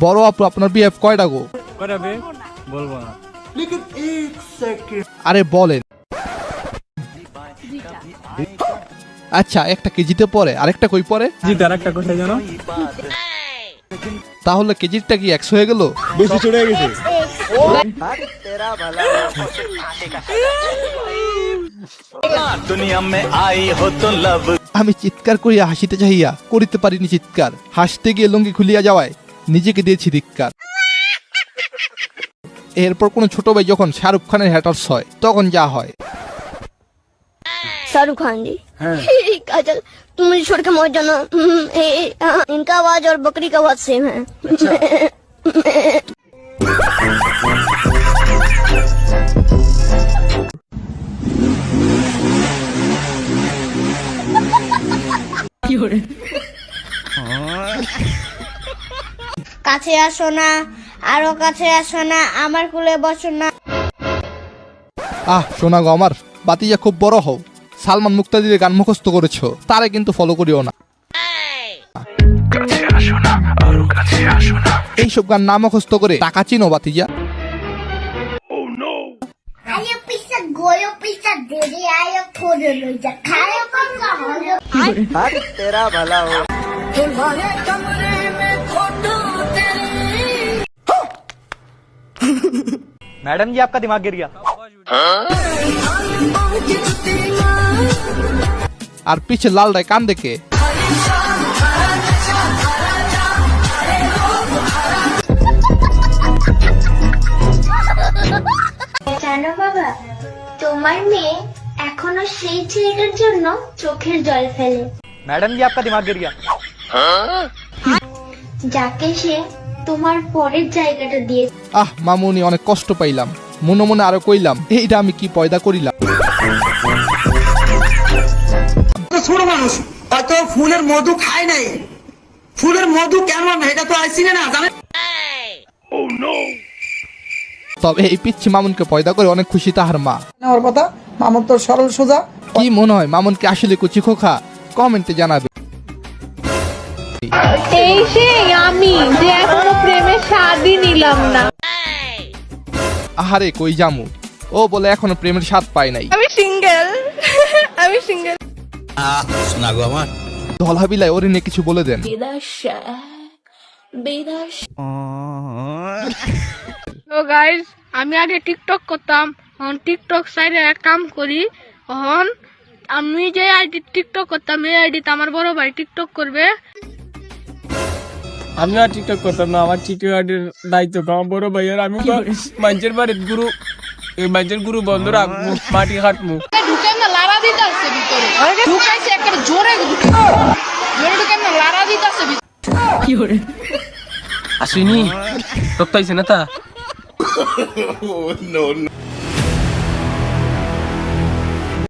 বড় আপু আপনার বিএফ কয়টা গো? বলব না। আরে বলেন। আচ্ছা একটা কেজিতে পরে আরেকটা কই পরে তাহলে কেজিটা কি একশো হয়ে গেল? বেশি চড়ে গেছে। আমি চিৎকার করিয়া হাসিতে চাহিয়া করিতে পারিনি চিৎকার। হাসতে গিয়ে লঙ্গি খুলিয়া যাওয়ায়। নিজেকে দিয়েছি ধিক্কার এরপর কোন ছোট ভাই যখন শাহরুখ খানের হ্যাটার্স হয় তখন যা হয় शाहरुख खान जी काजल तुम मुझे छोड़ के मौत जाना हम्म, ए, ए, हाँ, इनका आवाज और बकरी का आवाज सेम है কাছে আসো না আরও কাছে আসো না আমার কুলে বসো না। আহ শোনা গো আমার বাতিজা খুব বড় হও। সালমান মুক্তাদির গান মুখস্থ করেছ তারে কিন্তু ফলো করিও না। এইসব গান না মুখস্থ করে টাকা চিনো বাতিজা। আয়ো পিসা গোয়ো मैडम जी आपका दिमाग गिर गया আর পিছে লালটায় কান দেখে জানো বাবা তোমার মেয়ে এখনো সেই ছেলেটার জন্য চোখের জল ফেলে मैडम जी आपका दिमाग गिर गया যাকে সে তোমার পরের জায়গাটা দিয়ে আহ মামুনি অনেক কষ্ট পাইলাম। মনে মনে আরও কইলাম এইটা আমি কি পয়দা করিলাম? ছোট মানুষ হয়তো ফুলের মধু খায় নাই। ফুলের মধু কেমন এটা তো আইসি না জানেন তবে এই পিচ্ছি মামুনকে পয়দা করে অনেক খুশি তাহার মা। নেওয়ার কথা মামুন তো সরল সোজা। কি মনে হয় মামুনকে আসলে কুচি খোখা কমেন্টে জানাবে। এই সেই আমি যে এখনও প্রেমের স্বাদই নিলাম না। আহারে কই জামু ও বলে এখনও প্রেমের স্বাদ পায় নাই। আমি সিঙ্গেল। আমি সিঙ্গেল। ধলা বিলাই ওরে নিয়ে কিছু বলে দেন। তো গাইজ আমি আগে টিকটক করতাম এখন টিকটক সাইডে এক কাম করি এখন আমি যে আইডি টিকটক করতাম এই আইডিতে আমার বড় ভাই টিকটক করবে। আমি আর টিকটক করতাম না আমার টিকটক আইডির দায়িত্ব আমার বড় ভাইয়ের আমি তো মানুষের বাড়ির গুরু এই মানুষের গুরু বন্ধ রাখব মাটি কাটবো ঢুকে না লারা দিতে আসছে ভিতরে। ঢুকাইছে একটা জোরে জোরে ঢুকে না লারা দিতে আসছে আসিনি রক্তাইছে না তা?